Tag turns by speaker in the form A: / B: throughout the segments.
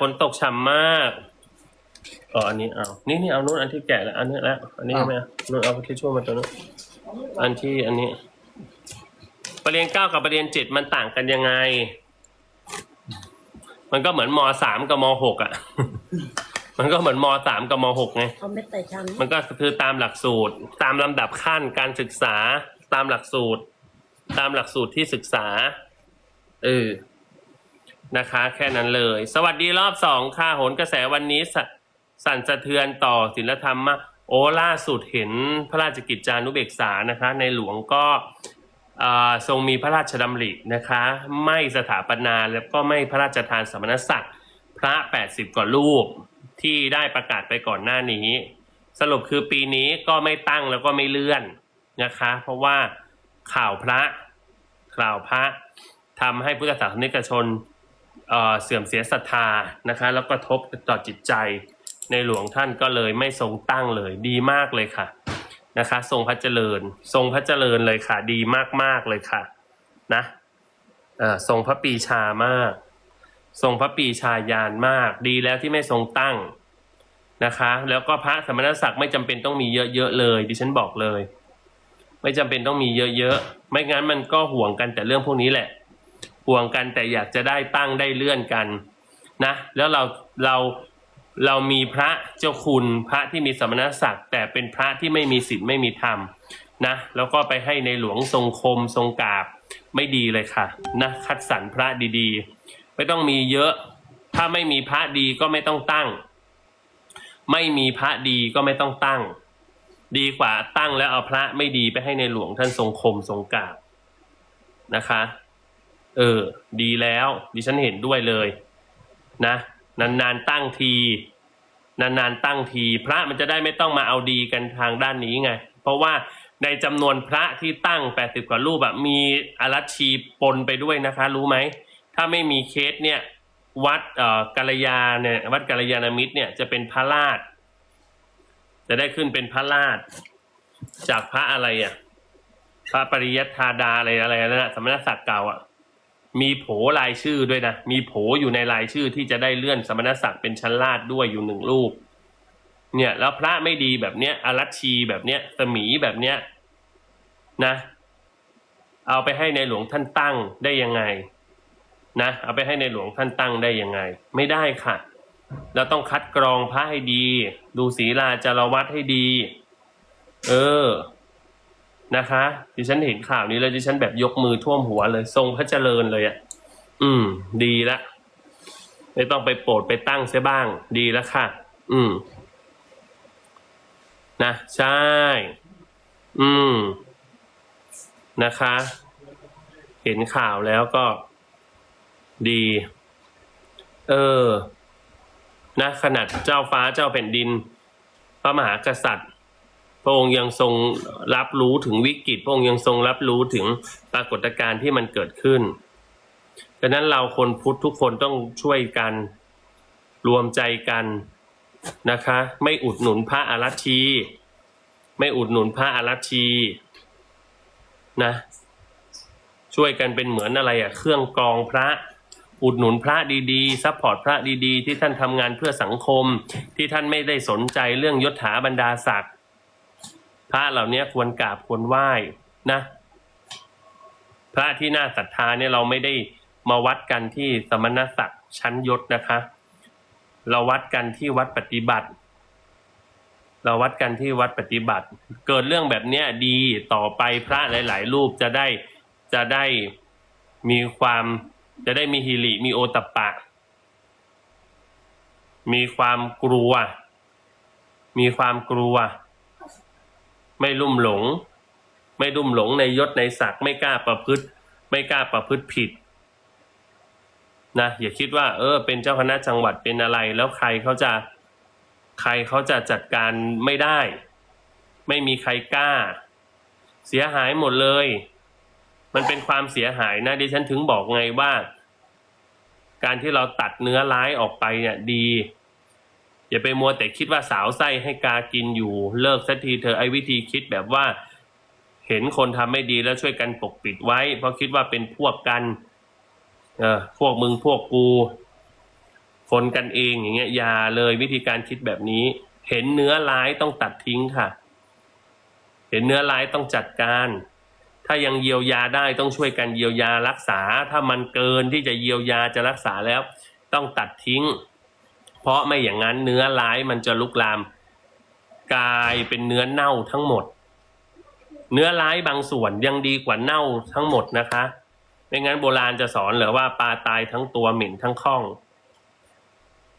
A: ฝนตกฉ่ำมากอ๋ออันนี้เอานี่นี่เอานู้นอันที่แกะแล้วอันนี้แล้วอันนี้ไม่เอานู้นเอาที่ช่วยมาตัวนู้นอันที่อันนี้ ประเด็นเก้ากับประเด็นเจ็ดมันต่างกันยังไง มันก็เหมือนมสามกับมหกอะ มันก็เหมือนมสามกับมหกไง
B: เอาเม็ดแต่ชั้น
A: มันก็คือตามหลักสูตร ตามลำดับขั้นการศึกษา ตามหลักสูตร ตามหลักสูตรที่ศึกษาเออ นะคะ แค่นั้นเลย สวัสดีรอบสองค่ะโหนกระแสวันนี้สสั่นสะเทือนต่อศิลธรรมมากโอ้ล่าสุดเห็นพระราชกิจจานุเบกษานะคะ ในหลวงก็ทรงมีพระราชดำรินะคะ ไม่สถาปนาแล้วก็ไม่พระราชทานสมณศักดิ์พระ 80 กว่ารูปที่ได้ประกาศไปก่อนหน้านี้ สรุปคือปีนี้ก็ไม่ตั้งแล้วก็ไม่เลื่อนนะคะ เพราะว่าข่าวพระข่าวพระทำให้พุทธศาสนิกชน เสื่อมเสียศรัทธานะคะ แล้วก็ทบต่อจิตใจในหลวงท่านก็เลยไม่ทรงตั้งเลยดีมากเลยค่ะนะคะ ทรงพระเจริญ ทรงพระเจริญเลยค่ะ ดีมากๆเลยค่ะ นะทรงพระปีชามาก ทรงพระปีชาญาณมาก ดีแล้วที่ไม่ทรงตั้งนะคะ แล้วก็พระสมณศักดิ์ไม่จำเป็นต้องมีเยอะๆเลยดิฉันบอกเลย ไม่จำเป็นต้องมีเยอะๆไม่งั้นมันก็ห่วงกันแต่เรื่องพวกนี้แหละ ห่วงกันแต่อยากจะได้ตั้งได้เลื่อนกันนะแล้วเราเราเรามีพระเจ้าคุณพระที่มีสมณศักดิ์ แต่เป็นพระที่ไม่มีศีลไม่มีธรรมนะแล้วก็ไปให้ในหลวงทรงคมทรงกาบไม่ดีเลยค่ะนะคัดสรรพระดีๆ ไม่ต้องมีเยอะ ถ้าไม่มีพระดีก็ไม่ต้องตั้ง ไม่มีพระดีก็ไม่ต้องตั้ง ดีกว่าตั้งแล้วเอาพระไม่ดีไปให้ในหลวงท่านทรงคมทรงกาบนะคะ เออ ดีแล้ว ดิฉันเห็นด้วยเลย นะ นานๆตั้งที นานๆตั้งที พระมันจะได้ไม่ต้องมาเอาดีกันทางด้านนี้ไง เพราะว่าในจำนวนพระที่ตั้งแปดสิบกว่ารูปแบบมีอารัชชีปนไปด้วยนะคะ รู้ไหม ถ้าไม่มีเคสเนี่ย วัดเอ่อกัลยาเนี่ยวัดกัลยาณมิตรเนี่ยจะเป็นพระราชจะได้ขึ้นเป็นพระราชจากพระอะไรอะพระปริยัติธาดาอะไรอะไรนั่นนะสมณศักดิ์เก่าอะ มีโผรายชื่อด้วยนะ มีโผอยู่ในรายชื่อที่จะได้เลื่อนสมณศักดิ์เป็นชั้นราชด้วยอยู่หนึ่งรูป เนี่ย แล้วพระไม่ดีแบบเนี้ยอารัชชีแบบเนี้ยสมีแบบเนี้ยนะ เอาไปให้ในหลวงท่านตั้งได้ยังไง นะ เอาไปให้ในหลวงท่านตั้งได้ยังไง ไม่ได้ค่ะ เราต้องคัดกรองพระให้ดี ดูศีลาจารวัดให้ดี เออ นะคะ ดิฉันเห็นข่าวนี้แล้วดิฉันแบบยกมือท่วมหัวเลย ทรงพระเจริญเลยอะ่ะ อืม ดีละไม่ต้องไปโปรดไปตั้งเสียบ้าง ดีแล้วค่ะ อืม นะ ใช่ อืม นะคะ เห็นข่าวแล้วก็ ดี เออ นะ ขนาดเจ้าฟ้าเจ้าแผ่นดิน พระมหากษัตริย์ พระองค์ยังทรงรับรู้ถึงวิกฤต พระองค์ยังทรงรับรู้ถึงปรากฏการณ์ที่มันเกิดขึ้นดังนั้นเราคนพุทธทุกคนต้องช่วยกันรวมใจกันนะคะ ไม่อุดหนุนพระอารัชี ไม่อุดหนุนพระอารัชชีนะ ช่วยกันเป็นเหมือนอะไรอะเครื่องกรองพระอุดหนุนพระดีๆซัพพอร์ตพระดีๆ ที่ท่านทำงานเพื่อสังคม ที่ท่านไม่ได้สนใจเรื่องยศถาบรรดาศักดิ์ พระเหล่านี้ควรกราบควรไหว้นะ พระที่น่าศรัทธาเนี่ยเราไม่ได้มาวัดกันที่สมณศักดิ์ชั้นยศนะคะ เราวัดกันที่วัดปฏิบัติ เราวัดกันที่วัดปฏิบัติ เกิดเรื่องแบบเนี้ยดีต่อไปพระหลาย ๆ รูปจะได้จะได้มีความจะได้มีฮิริมีโอตปปะ มีความกลัว มีความกลัว ไม่ลุ่มหลง ไม่ลุ่มหลงในยศในศักดิ์ไม่กล้าประพฤติ ไม่กล้าประพฤติผิดนะอย่าคิดว่า เออ เป็นเจ้าคณะจังหวัดเป็นอะไร แล้วใครเขาจะใครเขาจะจัดการไม่ได้ ไม่มีใครกล้า เสียหายหมดเลย มันเป็นความเสียหายนะดิฉันถึงบอกไงว่า การที่เราตัดเนื้อร้ายออกไปเนี่ยดี อย่าไปมัวแต่คิดว่าสาวไส้ให้กากินอยู่เลิกสักทีเธอไอ้วิธีคิดแบบว่า เห็นคนทำไม่ดีแล้วช่วยกันปกปิดไว้ เพราะคิดว่าเป็นพวกกัน เออพวกมึงพวกกู คนกันเองอย่างเงี้ยอย่าเลยวิธีการคิดแบบนี้ เห็นเนื้อร้ายต้องตัดทิ้งค่ะ เห็นเนื้อร้ายต้องจัดการ ถ้ายังเยียวยาได้ต้องช่วยกันเยียวยารักษา ถ้ามันเกินที่จะเยียวยาจะรักษาแล้ว ต้องตัดทิ้ง เพราะไม่อย่างนั้นเนื้อร้ายมันจะลุกลาม กลายเป็นเนื้อเน่าทั้งหมด เนื้อร้ายบางส่วนยังดีกว่าเน่าทั้งหมดนะคะไม่งั้นโบราณจะสอนเหรือว่าปลาตายทั้งตัวเหม็นทั้งข้อง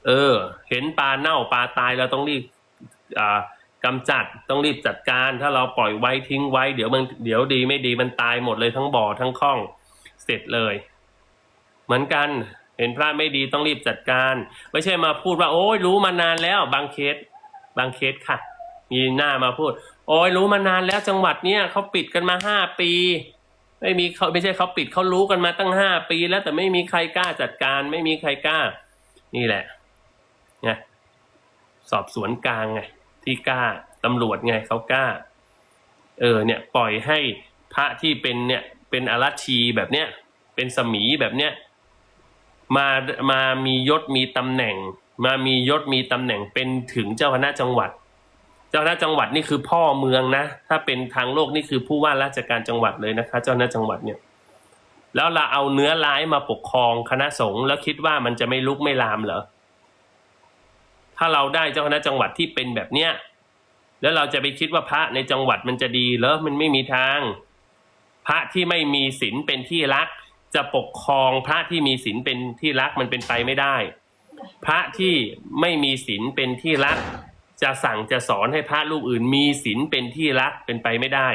A: เออ เห็นปลาเน่าปลาตายเราต้องรีบอ่ากำจัดต้องรีบจัดการ ถ้าเราปล่อยไว้ทิ้งไว้เดี๋ยวมันเดี๋ยวดีไม่ดีมันตายหมดเลยทั้งบ่อทั้งข้อง เสร็จเลย เหมือนกัน เห็นพระไม่ดีต้องรีบจัดการ ไม่ใช่มาพูดว่า โอ้ยรู้มานานแล้ว บางเคส บางเคสค่ะ มีหน้ามาพูด โอ้ยรู้มานานแล้วจังหวัดเนี้ยเขาปิดกันมาห้าปี ไม่มีเขาไม่ใช่เขาปิดเขารู้กันมาตั้งห้าปี แล้วแต่ไม่มีใครกล้าจัดการ ไม่มีใครกล้า นี่แหละไงสอบสวนกลางไงที่กล้าตำรวจไงเขากล้า เออเนี่ยปล่อยให้พระที่เป็นเนี่ยเป็นอารัชชีแบบเนี้ยเป็นสมีแบบเนี้ย มามามียศมีตำแหน่ง มามียศมีตำแหน่งเป็นถึงเจ้าคณะจังหวัด เจ้าคณะจังหวัดนี่คือพ่อเมืองนะ ถ้าเป็นทางโลกนี่คือผู้ว่าราชการจังหวัดเลยนะคะ เจ้าคณะจังหวัดเนี่ย แล้วเราเอาเนื้อร้ายมาปกครองคณะสงฆ์แล้วคิดว่ามันจะไม่ลุกไม่ลามเหรอถ้าเราได้เจ้าคณะจังหวัดที่เป็นแบบเนี้ยแล้วเราจะไปคิดว่าพระในจังหวัดมันจะดีเหรอมันไม่มีทาง พระที่ไม่มีศีลเป็นที่รัก จะปกครองพระที่มีศีลเป็นที่รักมันเป็นไปไม่ได้ พระที่ไม่มีศีลเป็นที่รัก จะสั่งจะสอนให้พระรูปอื่น มีศีลเป็นที่รักเป็นไปไม่ได้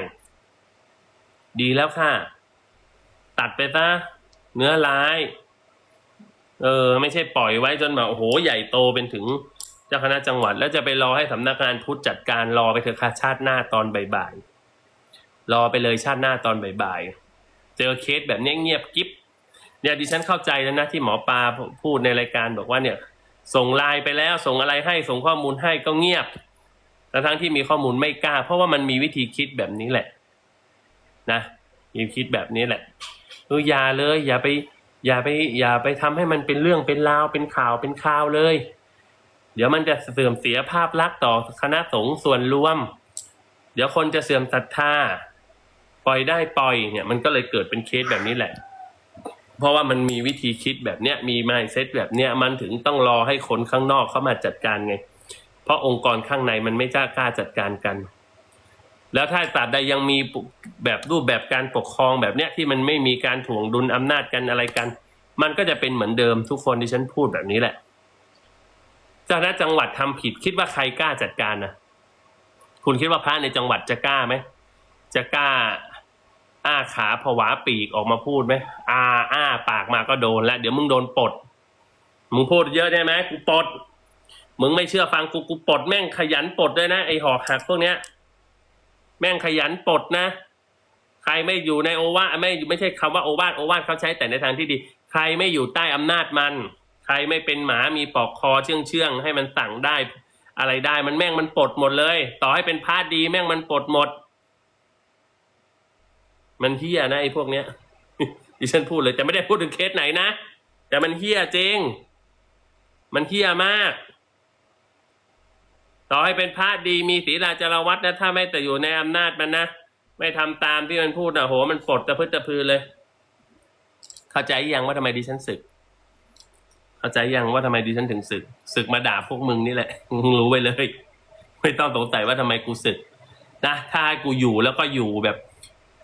A: ดีแล้วค่ะ ตัดไปซะเนื้อร้าย เออ ไม่ใช่ปล่อยไว้จนแบบโอ้โหใหญ่โตเป็นถึงเจ้าคณะจังหวัด แล้วจะไปรอให้สำนักงานพุทธจัดการรอไปเถอะค่ะชาติหน้าตอนบ่ายๆรอไปเลยชาติหน้าตอนบ่ายๆ เจอเคสแบบนี้เงียบกิ๊บเนี่ยดิฉันเข้าใจแล้วนะที่หมอปลาพูดในรายการบอกว่าเนี่ย ส่งไลน์ไปแล้วส่งอะไรให้ส่งข้อมูลให้ก็เงียบแต่ทั้งที่มีข้อมูลไม่กล้า เพราะว่ามันมีวิธีคิดแบบนี้แหละ นะมีคิดแบบนี้แหละเอออย่าเลย อย่าไป อย่าไป อย่าไปทำให้มันเป็นเรื่องเป็นราวเป็นข่าวเป็นข่าวเลย เดี๋ยวมันจะเสื่อมเสียภาพลักษณ์ต่อคณะสงฆ์ส่วนรวม เดี๋ยวคนจะเสื่อมศรัทธา ปล่อยได้ปล่อยเนี่ยมันก็เลยเกิดเป็นเคสแบบนี้แหละ เพราะว่ามันมีวิธีคิดแบบเนี้ยมีไมเซ็ตแบบเนี้ยมันถึงต้องรอให้คนข้างนอกเข้ามาจัดการไง เพราะองค์กรข้างในมันไม่กล้ากล้าจัดการกัน แล้วถ้าตราบใดยังมีแบบรูปแบบการปกครองแบบเนี้ยที่มันไม่มีการถ่วงดุลอำนาจกันอะไรกัน มันก็จะเป็นเหมือนเดิมทุกคนที่ฉันพูดแบบนี้แหละเจ้าหน้าจังหวัดทำผิดคิดว่าใครกล้าจัดการนะคุณคิดว่าพระในจังหวัดจะกล้าไหมจะกล้า อ้าขาผวาปีกออกมาพูดไหมอาอ้าปากมาก็โดนแล้ว เดี๋ยวมึงโดนปลด มึงพูดเยอะได้ไหมกูปลด มึงไม่เชื่อฟังกูกูปลดแม่งขยันปลดด้วยนะไอหอกหักพวกเนี้ย แม่งขยันปลดนะ ใครไม่อยู่ในโอวาไม่ไม่ใช่คำว่าโอวาทโอวาทเขาใช้แต่ในทางที่ดี ใครไม่อยู่ใต้อำนาจมัน ใครไม่เป็นหมามีปอกคอเชื่องเชื่องให้มันสั่งได้ อะไรได้มันแม่งมันปลดหมดเลย ต่อให้เป็นพาดดีแม่งมันปลดหมด มันเฮี้ยนะไอ้พวกเนี้ยดิฉันพูดเลยแต่ไม่ได้พูดถึงเคสไหนนะ แต่มันเฮี้ยจริง มันเฮี้ยมาก ต่อให้เป็นพระดีมีศีลาจารวัตนะ ถ้าไม่แต่อยู่ในอำนาจมันนะ ไม่ทำตามที่มันพูดนะโห มันปลดตะพึดตะพือเลย เข้าใจยังว่าทำไมดิฉันศึก เข้าใจยังว่าทำไมดิฉันถึงศึกศึกมาด่าพวกมึงนี่แหละมึงรู้ไปเลย ไม่ต้องสงสัยว่าทำไมกูศึกนะถ้าให้กูอยู่แล้วก็อยู่แบบ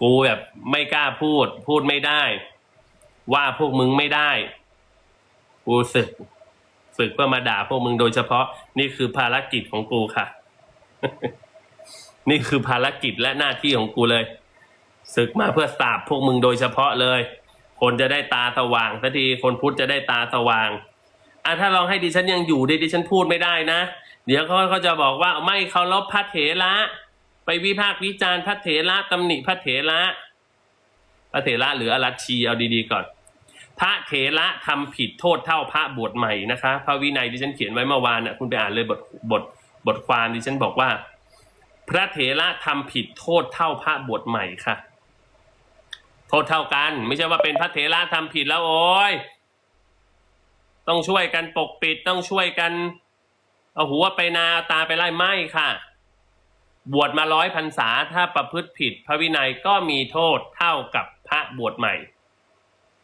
A: กูแบบไม่กล้าพูด พูดไม่ได้ ว่าพวกมึงไม่ได้ กูศึกศึกเพื่อมาด่าพวกมึงโดยเฉพาะ นี่คือภารกิจของกูค่ะ นี่คือภารกิจและหน้าที่ของกูเลยศึกมาเพื่อสาบพวกมึงโดยเฉพาะเลย คนจะได้ตาสว่างสักทีคนพุทธจะได้ตาสว่างอะถ้าลองให้ดิฉันยังอยู่ดิดิฉันพูดไม่ได้นะ เดี๋ยวเขาเขาจะบอกว่าไม่เคารพพระเถระ ไปวิพากษ์วิจารณ์พระเถระตำหนิพระเถระพระเถระหรืออรัชชีเอาดีๆก่อน พระเถระทำผิดโทษเท่าพระบวชใหม่นะคะ พระวินัยที่ฉันเขียนไว้เมื่อวานน่ะคุณไปอ่านเลยบทบทบทความที่ฉันบอกว่า พระเถระทำผิดโทษเท่าพระบวชใหม่ค่ะ โทษเท่ากัน ไม่ใช่ว่าเป็นพระเถระทำผิดแล้วโอ้ยต้องช่วยกันปกปิดต้องช่วยกัน เอาหัวไปนาเอาตาไปไล่ไม่ค่ะ บวชมาร้อยพรรษาถ้าประพฤติผิด พระวินัยก็มีโทษเท่ากับพระบวชใหม่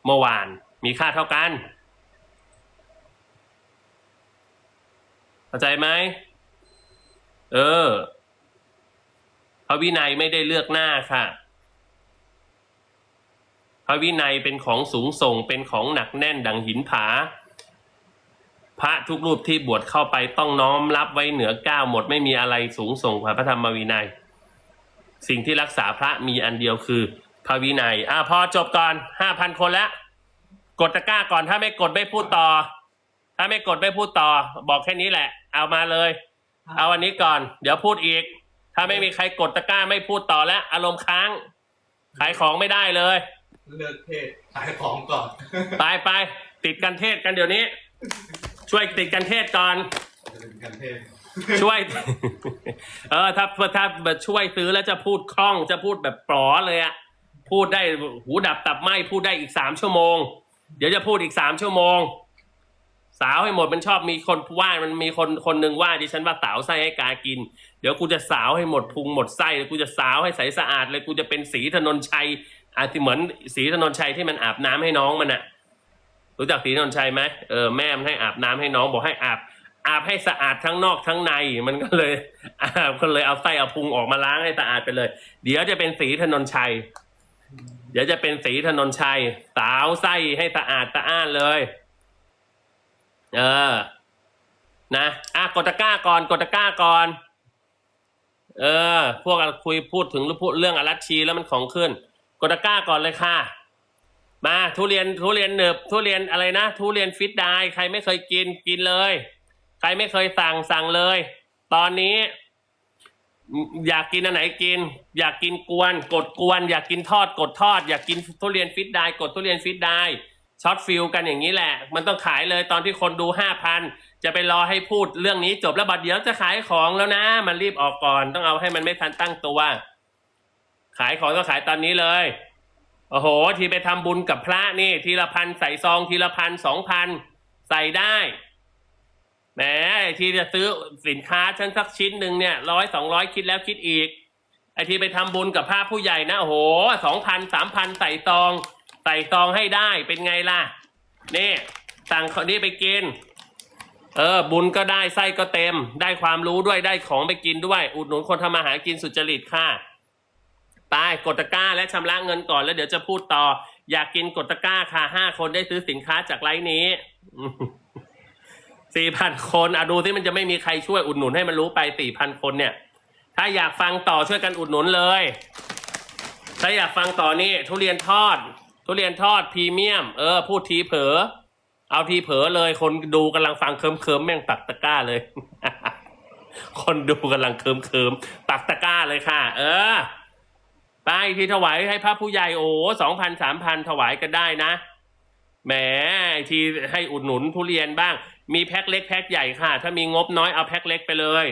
A: เมื่อวานมีค่าเท่ากันเข้าใจไหมเออ พระวินัยไม่ได้เลือกหน้าค่ะ พระวินัยเป็นของสูงส่งเป็นของหนักแน่นดังหินผา พระทุกรูปที่บวชเข้าไปต้องน้อมรับไว้เหนือก้าวหมดไม่มีอะไรสูงส่งกว่าพระธรรมวินัย สิ่งที่รักษาพระมีอันเดียวคือ พระวินัย อ่าพอจบก่อนห้าพันคนแล้ว กดตะกร้าก่อนถ้าไม่กดไม่พูดต่อ ถ้าไม่กดไม่พูดต่อ บอกแค่นี้แหละ เอามาเลย เอาอันนี้ก่อน เดี๋ยวพูดอีก ถ้าไม่มีใครกดตะกร้าไม่พูดต่อแล้ว อารมณ์ค้างขายของไม่ได้เลย
B: เลิกเทศขายของก่อน
A: ไปไปติดกันเทศกันเดี๋ยวนี้ ช่วยติดกันเทศก่อน
B: จะเป็นกันเทศ
A: ช่วย เออถ้าถ้าแบบช่วยซื้อแล้วจะพูดคล่องจะพูดแบบปลอเลยอะพูดได้หูดับตับไหมพูดได้อีกสามชั่วโมง เดี๋ยวจะพูดอีกสามชั่วโมง สาวให้หมดมันชอบมีคนว่ามันมีคนคนหนึ่งว่าดิฉันว่าสาวไส้ให้กากิน เดี๋ยวกูจะสาวให้หมดพุงหมดไส้เลยกูจะสาวให้ใสสะอาดเลยกูจะเป็นสีถนนชัยอาที่เหมือนสีถนนชัยที่มันอาบน้ำให้น้องมันอะ รู้จักสีนนชัยไหมเออแม่มันให้อาบน้ำให้น้องบอกให้อาบ อาบให้สะอาดทั้งนอกทั้งในมันก็เลยอาบก็เลยเอาไส้เอาพุงออกมาล้างให้สะอาดไปเลย เดี๋ยวจะเป็นสีถนนชัย เดี๋ยวจะเป็นสีถนนชัย สาวไส้ให้สะอาดสะอ้านเลย เออ นะอะกดตะก้าก่อนกดตะก้าก่อน เออ พวกคุยพูดถึงพูดเรื่องอรัชชีแล้วมันของขึ้นกดตะก้าก่อนเลยค่ะ มาทุเรียนทุเรียนหนึบทุเรียนอะไรนะ ทุเรียนฟิตได้ใครไม่เคยกินกินเลย ใครไม่เคยสั่งสั่งเลย ตอนนี้ อยากกินอันไหนกิน อยากกินกวน กดกวน อยากกินทอด กดทอด อยากกินทุเรียนฟิตได้กดทุเรียนฟิตได้ช็อตฟิลกันอย่างนี้แหละ มันต้องขายเลยตอนที่คนดูห้าพันจะไปรอให้พูดเรื่องนี้จบแล้วบัดเดี๋ยวจะขายของแล้วนะ มันรีบออกก่อน ต้องเอาให้มันไม่ทันตั้งตัว ขายของต้องขายตอนนี้เลย โอ้โห ที่ไปทำบุญกับพระนี่ ทีละพันใส่ซองทีละพันสองพันใส่ได้แหมไอที่จะซื้อสินค้าฉันสักชิ้นหนึ่งเนี่ยร้อยสองร้อยคิดแล้วคิดอีกไอที่ไปทำบุญกับพระผู้ใหญ่นะโอ้โหสองพันสามพันใส่ซอง ใส่ซองให้ได้เป็นไงล่ะนี่สั่งคนนี้ไปกิน เออ บุญก็ได้ไส้ก็เต็ม ได้ความรู้ด้วยได้ของไปกินด้วย อุดหนุนคนทำมาหากินสุจริตค่ะ ไปกดตะกร้าและชำระเงินก่อนแล้วเดี๋ยวจะพูดต่อ อยากกินกดตะกร้าค่ะห้าคนได้ซื้อสินค้าจากไลฟ์นี้สี่พันคนอะดูที่มันจะไม่มีใครช่วยอุดหนุนให้มันรู้ไปสี่พันคนเนี่ย ถ้าอยากฟังต่อช่วยกันอุดหนุนเลย ถ้าอยากฟังต่อนี่ทุเรียนทอด ทุเรียนทอดพรีเมียม เออ พูดทีเผลอเอาทีเผลอเลยคนดูกำลังฟังเคิมเคิมแม่งปักตะกร้าเลย คนดูกำลังเคิมเคิมๆปักตะกร้าเลยค่ะ เออ ไปที่ถวายให้พระผู้ใหญ่โอ้สองพันสามพันถวายกันได้นะ แหมที่ให้อุดหนุนทุเรียนบ้าง มีแพ็คเล็กแพ็คใหญ่ค่ะ ถ้ามีงบน้อยเอาแพ็คเล็กไปเลย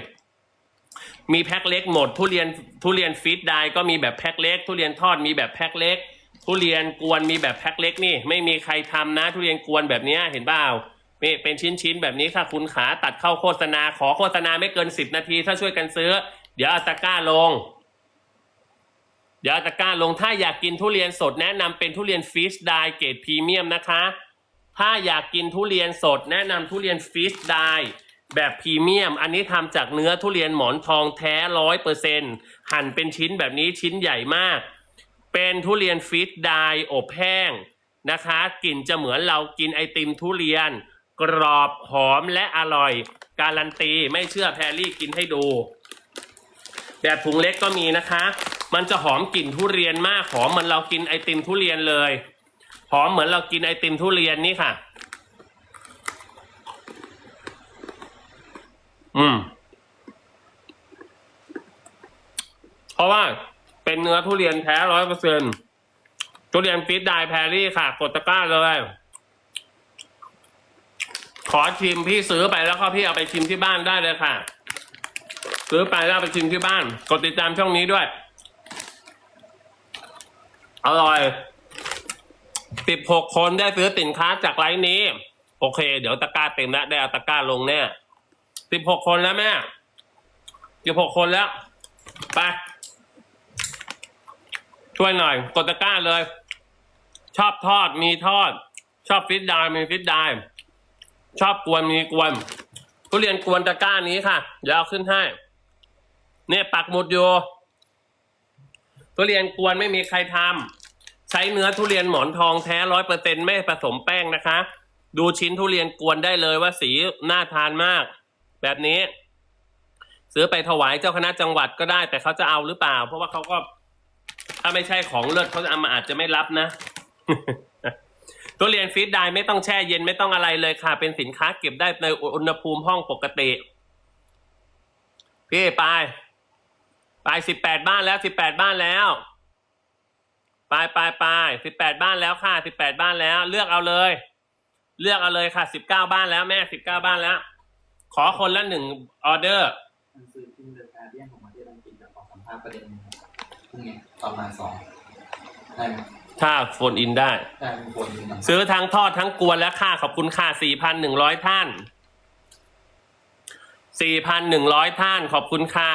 A: มีแพ็คเล็กหมด ทุเรียนทุเรียนฟีดได้ก็มีแบบแพ็คเล็ก ทุเรียนทอดมีแบบแพ็คเล็ก ทุเรียนกวนมีแบบแพ็คเล็กนี่ ไม่มีใครทำนะ ทุเรียนกวนแบบนี้เห็นเปล่านี่เป็นชิ้นๆแบบนี้ค่ะคุณขาตัดเข้าโฆษณาขอโฆษณาไม่เกินสิบนาที ถ้าช่วยกันซื้อ เดี๋ยวอาตก้าลง เดี๋ยวตะกร้าลงถ้าอยากกินทุเรียนสดแนะนำเป็นทุเรียนฟิชไดเกรดพรีเมียมนะคะ ถ้าอยากกินทุเรียนสด แนะนำทุเรียนฟิชไดแบบพรีเมียม อันนี้ทำจากเนื้อทุเรียนหมอนทองแท้ร้อยเปอร์เซ็นหั่นเป็นชิ้นแบบนี้ชิ้นใหญ่มาก เป็นทุเรียนฟิชไดอบแห้งนะคะกลิ่นจะเหมือนเรากินไอติมทุเรียน กรอบหอมและอร่อย การันตีไม่เชื่อแพรรี่กินให้ดู แบบถุงเล็กก็มีนะคะ มันจะหอมกลิ่นทุเรียนมากหอมเหมือนเรากินไอติมทุเรียนเลย หอมเหมือนเรากินไอติมทุเรียนนี่ค่ะ อืม เพราะว่าเป็นเนื้อทุเรียนแท้ร้อยเปอร์เซ็นทุเรียนฟิตไดแพรี่ค่ะ กดตะกร้าเลย ขอชิมพี่ซื้อไปแล้วก็พี่เอาไปชิมที่บ้านได้เลยค่ะ ซื้อไปแล้วไปชิมที่บ้าน กดติดตามช่องนี้ด้วย อร่อยสิบหกคนได้ซื้อสินค้าจากไลน์นี้ โอเค เดี๋ยวตะกร้าเต็มแล้ว ได้เอาตะกร้าลงแน่สิบหกคนแล้วแม่สิบหกคนแล้ว ไป ช่วยหน่อย กดตะกร้าเลย ชอบทอดมีทอด ชอบฟิตไดายมีฟิตไดายชอบกวนมีกวนทุเรียนกวนตะกร้านี้ค่ะ เดี๋ยวเอาขึ้นให้ เนี่ยปักหมุดอยู่ ทุเรียนกวนไม่มีใครทำใช้เนื้อทุเรียนหมอนทองแท้ร้อยเปอร์เซ็นไม่ผสมแป้งนะคะ ดูชิ้นทุเรียนกวนได้เลยว่าสีน่าทานมาก แบบนี้ ซื้อไปถวายเจ้าคณะจังหวัดก็ได้ แต่เขาจะเอาหรือเปล่า เพราะว่าเขาก็ ถ้าไม่ใช่ของเลิศเขาจะเอามาอาจจะไม่รับนะทุเรียนฟีดได้ไม่ต้องแช่เย็นไม่ต้องอะไรเลยค่ะ เป็นสินค้าเก็บได้ในอุณหภูมิห้องปกติ พี่ไป ไปสิบแปดบ้านแล้วสิบแปดบ้านแล้ว ไปไปไปสิบแปดบ้านแล้วค่ะสิบแปดบ้านแล้ว เลือกเอาเลย เลือกเอาเลยค่ะสิบเก้าบ้านแล้วแม่สิบเก้าบ้านแล้ว ขอคนละหนึ่งออเดอร์
C: หนังสือพิมพ์เดอะการเดียนของประเทศอังกฤษจะขอสัมภาษณ์ประเด็นนี้ครับพรุ่งนี้ตอนบ่ายสองได้ไหม
A: ถ้าโฟนอินได้
C: ได้มีคนยืนยัน
A: ซื้อทั้งทอดทั้งกวนและค่าขอบคุณค่า4,100 ท่าน 4,100 ท่าน ขอบคุณค่า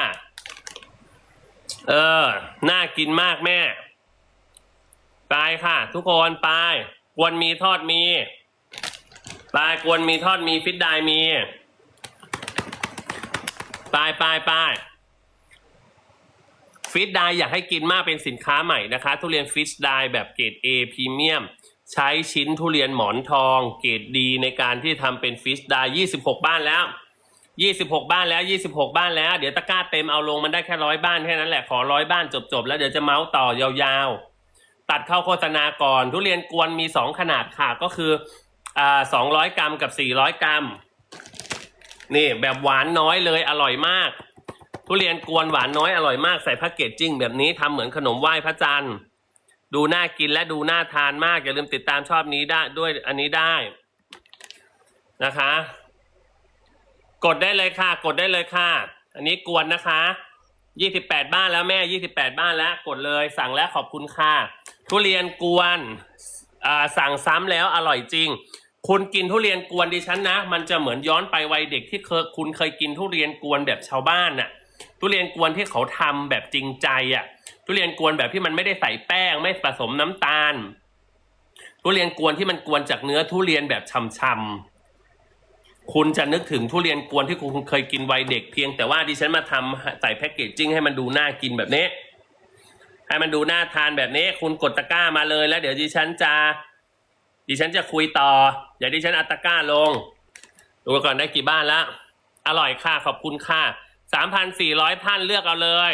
A: เออ น่ากินมากแม่ ไปค่ะ ทุกคนไปกวนมีทอดมีไปกวนมีทอดมีฟิตไดมีไปไปไปฟิตไดอยากให้กินมากเป็นสินค้าใหม่นะคะ ทุเรียนฟิตไดแบบเกรด A พรีเมียม ใช้ชิ้นทุเรียนหมอนทอง เกรดดีในการที่ทำเป็นฟิชได26 บ้านแล้ว 26บ้านแล้ว26บ้านแล้ว เดี๋ยวตะกร้าเต็มเอาลงมันได้แค่ร้อยบ้านแค่นั้นแหละขอร้อยบ้านจบๆแล้วเดี๋ยวจะเมาส์ต่อยาวๆ ตัดเข้าโฆษณาก่อน ทุเรียนกวนมี2ขนาดค่ะก็คืออ่า200กรัมกับ400กรัม นี่แบบหวานน้อยเลยอร่อยมาก ทุเรียนกวนหวานน้อยอร่อยมากใส่แพ็กเกจจิ้งแบบนี้ทำเหมือนขนมไหว้พระจันทร์ดูน่ากินและดูน่าทานมากอย่าลืมติดตามชอบนี้ได้ด้วยอันนี้ได้นะคะ กดได้เลยค่ะ กดได้เลยค่ะ อันนี้กวนนะคะยี่สิบแปดบ้านแล้วแม่ยี่สิบแปดบ้านแล้ว กดเลยสั่งแล้วขอบคุณค่ะ ทุเรียนกวนอ่าสั่งซ้ำแล้วอร่อยจริง คุณกินทุเรียนกวนดิฉันนะ มันจะเหมือนย้อนไปวัยเด็กที่เคยคุณเคยกินทุเรียนกวนแบบชาวบ้านน่ะ ทุเรียนกวนที่เขาทำแบบจริงใจอะ ทุเรียนกวนแบบที่มันไม่ได้ใส่แป้ง ไม่ผสมน้ำตาล ทุเรียนกวนที่มันกวนจากเนื้อทุเรียนแบบช่ำๆ คุณจะนึกถึงทุเรียนกวนที่คุณเคยกินวัยเด็กเพียงแต่ว่าดิฉันมาทำใส่แพ็กเกจจิ้งให้มันดูน่ากินแบบนี้ ให้มันดูน่าทานแบบนี้ คุณกดตะกร้ามาเลยแล้วเดี๋ยวดิฉันจะ ดิฉันจะคุยต่อเดี๋ยวดิฉันอาตะกร้าลง ดูก่อนได้กี่บ้านล้วอร่อยค่ะขอบคุณค่ะสามพันสี่ร้อยท่านเลือกเอาเลย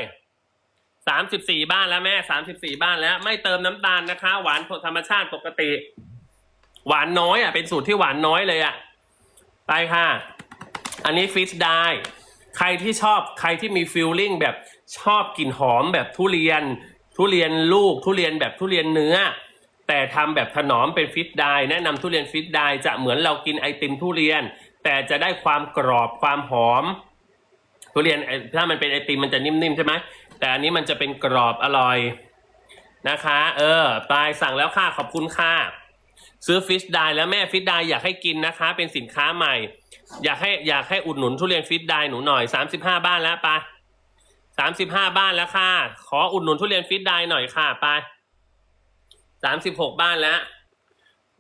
A: สามสิบสี่บ้านแล้วแม่สามสิบสี่บ้านแล้ว ไม่เติมน้ำตาลนะคะ หวานธรรมชาติปกติ หวานน้อยอะเป็นสูตรที่หวานน้อยเลยอะ ไปค่ะ อันนี้ฟิชได้ ใครที่ชอบใครที่มีฟิลลิ่งแบบชอบกลิ่นหอมแบบทุเรียน ทุเรียนลูกทุเรียนแบบทุเรียนเนื้อ แต่ทำแบบถนอมเป็นฟิตได้แนะนำทุเรียนฟิตได้จะเหมือนเรากินไอติมทุเรียน แต่จะได้ความกรอบความหอม ทุเรียนถ้ามันเป็นไอติมมันจะนิ่มๆใช่ไหมแต่อันนี้มันจะเป็นกรอบอร่อยนะคะ เออปลายสั่งแล้วค่ะขอบคุณค่ะ ซื้อฟิชได้แล้วแม่ฟิชได้อยากให้กินนะคะ เป็นสินค้าใหม่ อยากให้อยากให้อุดหนุนทุเรียนฟิตได้หนูหน่อยสามสิบห้าบ้านแล้วไปสามสิบห้าบ้านแล้วค่ะ ขออุดหนุนทุเรียนฟิตได้หน่อยค่ะไปสามสิบหกบ้านแล้ว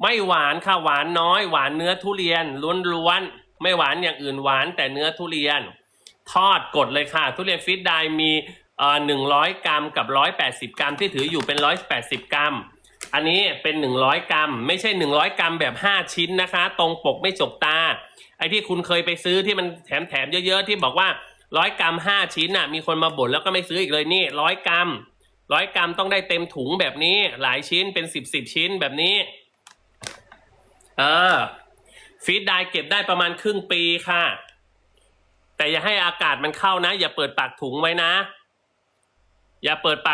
A: ไม่หวานค่ะหวานน้อย หวานเนื้อทุเรียนล้วนๆไม่หวานอย่างอื่นหวานแต่เนื้อทุเรียน ทอดกดเลยค่ะ ทุเรียนฟิตได้มีเอ่อหนึ่งร้อยกรัมกับร้อยแปดสิบกรัมที่ถืออยู่เป็นร้อยแปดสิบกรัม อันนี้เป็นหนึ่งร้อยกรัม ไม่ใช่หนึ่งร้อยกรัมแบบห้าชิ้นนะคะ ตรงปกไม่จกตา ไอ้ที่คุณเคยไปซื้อที่มันแถมแถมๆเยอะๆที่บอกว่าร้อยกรัมห้าชิ้นน่ะมีคนมาบ่นแล้วก็ไม่ซื้ออีกเลยนี่ร้อยกรัมร้อยกรัมต้องได้เต็มถุงแบบนี้ หลายชิ้นเป็นสิบสิบชิ้นแบบนี้เออฟีดได้เก็บได้ประมาณครึ่งปีค่ะ แต่อย่าให้อากาศมันเข้านะ อย่าเปิดปากถุงไว้นะ อย่าเปิดปาก